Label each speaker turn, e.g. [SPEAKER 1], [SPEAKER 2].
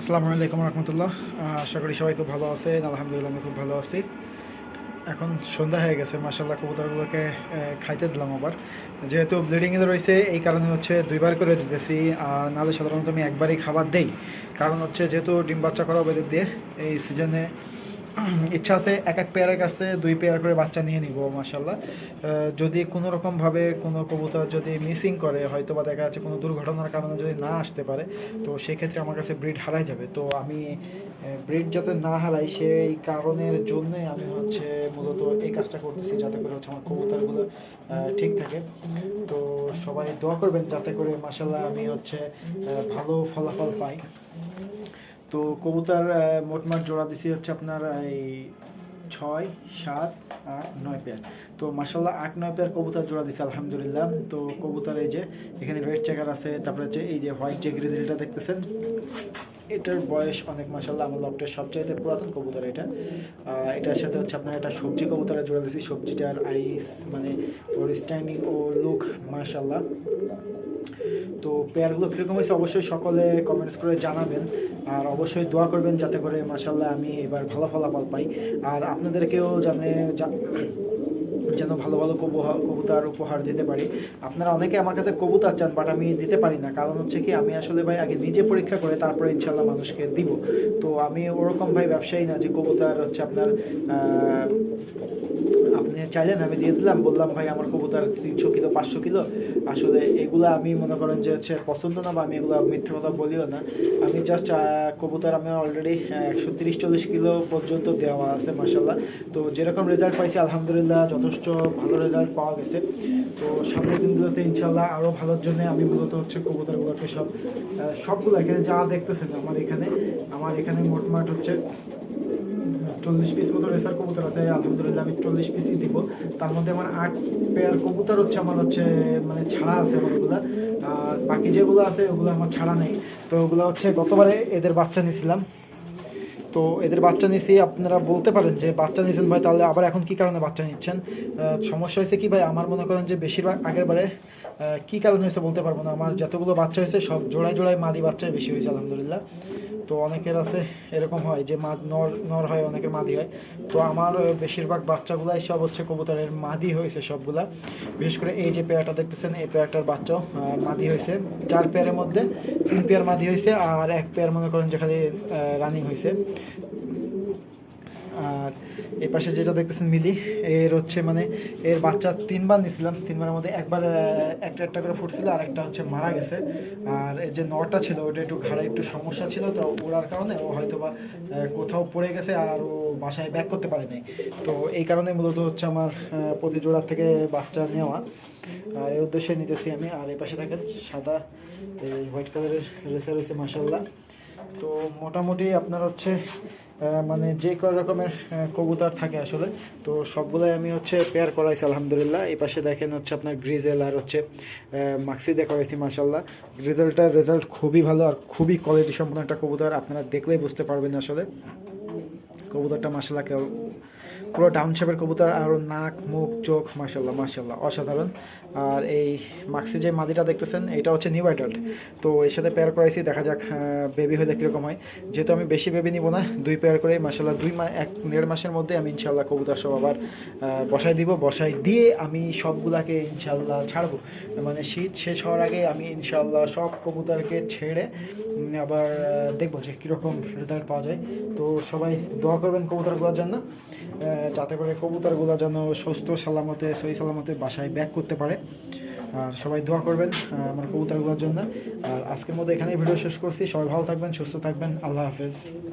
[SPEAKER 1] আসসালামু আলাইকুম রহমতুল্লাহ। আশা করি সবাই খুব ভালো আছেন, আলহামদুলিল্লাহ আমি খুব ভালো আছি। এখন সন্ধ্যা হয়ে গেছে মার্শাল্লাহ কবুতরগুলোকে খাইতে দিলাম আবার। যেহেতু ব্লিডিংয়ে রয়েছে, এই কারণে হচ্ছে দুইবার করে দিতেছি, আর নাহলে সাধারণত আমি একবারই খাবার দেই। কারণ হচ্ছে যেহেতু ডিম বাচ্চা করা বেদের দিয়ে, এই সিজনে ইচ্ছা আছে এক এক পেয়ারের কাছে দুই পেয়ার করে বাচ্চা নিয়ে নিব মাসাল্লাহ যদি কোনো রকমভাবে কোনো কবুতর যদি মিসিং করে হয়তো বা দেখা যাচ্ছে কোনো দুর্ঘটনার কারণে যদি না আসতে পারে, তো সেই ক্ষেত্রে আমার কাছে ব্রিড হারাই যাবে। তো আমি ব্রিড যাতে না হারাই, সেই কারণের জন্যই আমি হচ্ছে মূলত এই কাজটা করতেছি, যাতে করে হচ্ছে আমার কবুতরগুলো ঠিক থাকে। তো সবাই দোয়া করবেন, যাতে করে মাসাল্লাহ আমি হচ্ছে ভালো ফলাফল পাই। তো কবুতার মোটমাট জোড়া দিছি হচ্ছে আপনার এই ছয়, সাত, আট, নয় পেয়ার তো মাসাল্লাহ আট, নয় পেয়ার কবুতার জোড়া দিছে, আলহামদুলিল্লাহ। তো কবুতার এই যে এখানে রেড চেকার আছে, তারপরে হচ্ছে এই যে হোয়াইট যে গ্রিজেলটা দেখতেছেন, এটার বয়স অনেক মাসাল্লাহ আমার লকটের সবচাইতে পুরাতন কবুতর এটা। এটার সাথে হচ্ছে আপনার একটা সবজি কবুতরে জোড়া দিছি, সবজিটার আইস মানে ওর স্ট্যান্ডিং ও লুক মাসাল্লাহ তো পেয়ারগুলো কীরকম হয়েছে অবশ্যই সকলে কমেন্টস করে জানাবেন। আর অবশ্যই দোয়া করবেন যাতে করে মাসাল্লাহ আমি এবার ভালো ফলাফল পাই। আর আপনাদেরকেও জানে যেন ভালো ভালো কবুতর উপহার দিতে পারি। আপনারা অনেকে আমার কাছে কবুতর চান বাট আমি দিতে পারি না। কারণ হচ্ছে কি, আমি আসলে ভাই আগে নিজে পরীক্ষা করে তারপরে ইনশাল্লাহ মানুষকে দিব। তো আমি ওরকম ভাই ব্যবসায়ী না যে কবুতার হচ্ছে আপনার চাইলেন, আমি দিয়ে দিলাম। বললাম, ভাই, আমার কবুতর তিনশো কিলো, পাঁচশো কিলো। আসলে এগুলা আমি মনে করেন যে হচ্ছে পছন্দ না বা আমি এগুলো মিথ্যে কথা বলিও না। আমি জাস্ট কবুতর আমি অলরেডি একশো তিরিশ, চল্লিশ কিলো পর্যন্ত দেওয়া আছে মাসাল্লাহ তো যেরকম রেজাল্ট পাইছি, আলহামদুলিল্লাহ যথেষ্ট ভালো রেজাল্ট পাওয়া গেছে। তো সামনের দিনগুলোতে ইনশাল্লাহ আরও ভালোর জন্য আমি মূলত হচ্ছে কবুতরগুলোকে সব সবগুলো এখানে যা দেখতেছেন আমার এখানে আমার এখানে মোটমাট হচ্ছে চল্লিশ পিস মতো রেসার কবুতর আছে, আলহামদুলিল্লাহ আমি চল্লিশ পিসই দিব। তার মধ্যে আমার আট পেয়ার কবুতর হচ্ছে আমার হচ্ছে মানে ছাড়া আছে আমার ওগুলো। আর বাকি যেগুলো আছে ওগুলো আমার ছাড়া নেই। তো ওগুলো হচ্ছে গতবারে এদের বাচ্চা নিয়েছিলাম তো এদের বাচ্চা নিয়েছি, আপনারা বলতে পারেন যে বাচ্চা নিয়েছেন ভাই, তাহলে আবার এখন কি কারণে বাচ্চা নিচ্ছেন? সমস্যা হয়েছে কি ভাই, আমার মনে করেন যে বেশিরভাগ আগের বারে কি কারণে হয়েছে বলতে পারব না। আমার যতগুলো বাচ্চা হয়েছে, সব জোড়ায় জোড়ায় মাদি বাচ্চাই বেশি হয়েছে, আলহামদুলিল্লাহ। তো অনেকের আছে এরকম হয় যে মা নর নর হয়, অনেকের মাদি হয়। তো আমার বেশিরভাগ বাচ্চাগুলাই সব হচ্ছে কবুতরের মাদি হয়েছে সবগুলা। বিশেষ করে এই যে পেয়ারটা দেখতেছেন, এই পেয়ারটার বাচ্চাও মাদি হয়েছে। চার পেয়ারের মধ্যে তিন পেয়ার মাদি হয়েছে, আর এক পেয়ার মনে করেন যে খালি রানিং হয়েছে। আর এই পাশে যেটা দেখতেছেন মিলি, এর হচ্ছে মানে এর বাচ্চা তিনবার নিছিলাম, তিনবারের মধ্যে একবার একটা একটা করে ফুটছিল আর একটা হচ্ছে মারা গেছে। আর এর যে নটা ছিল ওটা একটু ঘাড়ে একটু সমস্যা ছিল, তো ওড়ার কারণে ও হয়তো বা কোথাও পড়ে গেছে আর ও বাসায় ব্যাক করতে পারেনি। তো এই কারণে মূলত হচ্ছে আমার প্রতি জোড়ার থেকে বাচ্চা নেওয়া। আর এই উদ্দেশ্যে নিতেছি আমি। আর এই পাশে থাকেন সাদা, এই হোয়াইট কালারের রেসে রয়েছে মাসাল্লাহ তো মোটামুটি আপনার হচ্ছে মানে যে কয় রকমের কবুতর থাকে আসলে, তো সবগুলোই আমি হচ্ছে পেয়ার করাইছি, আলহামদুলিল্লাহ। এই পাশে দেখেন হচ্ছে আপনার গ্রিজেল আর হচ্ছে মাক্সি দেখা করাইছি মাসাল্লাহ গ্রিজেলটার রেজাল্ট খুবই ভালো আর খুবই কোয়ালিটি সম্পন্ন একটা কবুতর, আপনারা দেখলেই বুঝতে পারবেন আসলে। কবুতরটা মাসাল্লাহ পুরো ডাউন শেপের কবুতর, আর নাক, মুখ, চোখ মাসাল্লাহ মাসাল্লাহ অসাধারণ। আর এই মাক্সি যে মাদিটা দেখতেছেন, এটা হচ্ছে নিউ অ্যাডাল্ট। তো এর সাথে পেয়ার করাইছি, দেখা যাক বেবি হলে কীরকম হয়। যেহেতু আমি বেশি বেবি নিব না, দুই পেয়ার করে মাসাল্লাহ দুই মা এক দেড় মাসের মধ্যে আমি ইনশাল্লাহ কবুতর সব আবার বসাই দিব। বসাই দিয়ে আমি সবগুলাকে ইনশাল্লাহ ছাড়বো। মানে শীত শেষ হওয়ার আগে আমি ইনশাল্লাহ সব কবুতরকে ছেড়ে আবার দেখব যে কীরকম রেজাল্ট পাওয়া যায়। তো সবাই দোয়া করবেন কবুতরগুলোর জন্য। যাতে করে কবুতরগুলো যেন সুস্থ, সালামতে সই সালামতে বাসায় ব্যাক করতে পারে। আর সবাই দোয়া করবেন আমার কবুতরগুলোর জন্য। আর আজকের মতো এখানেই ভিডিও শেষ করছি। সবাই ভালো থাকবেন, সুস্থ থাকবেন। আল্লাহ হাফেজ।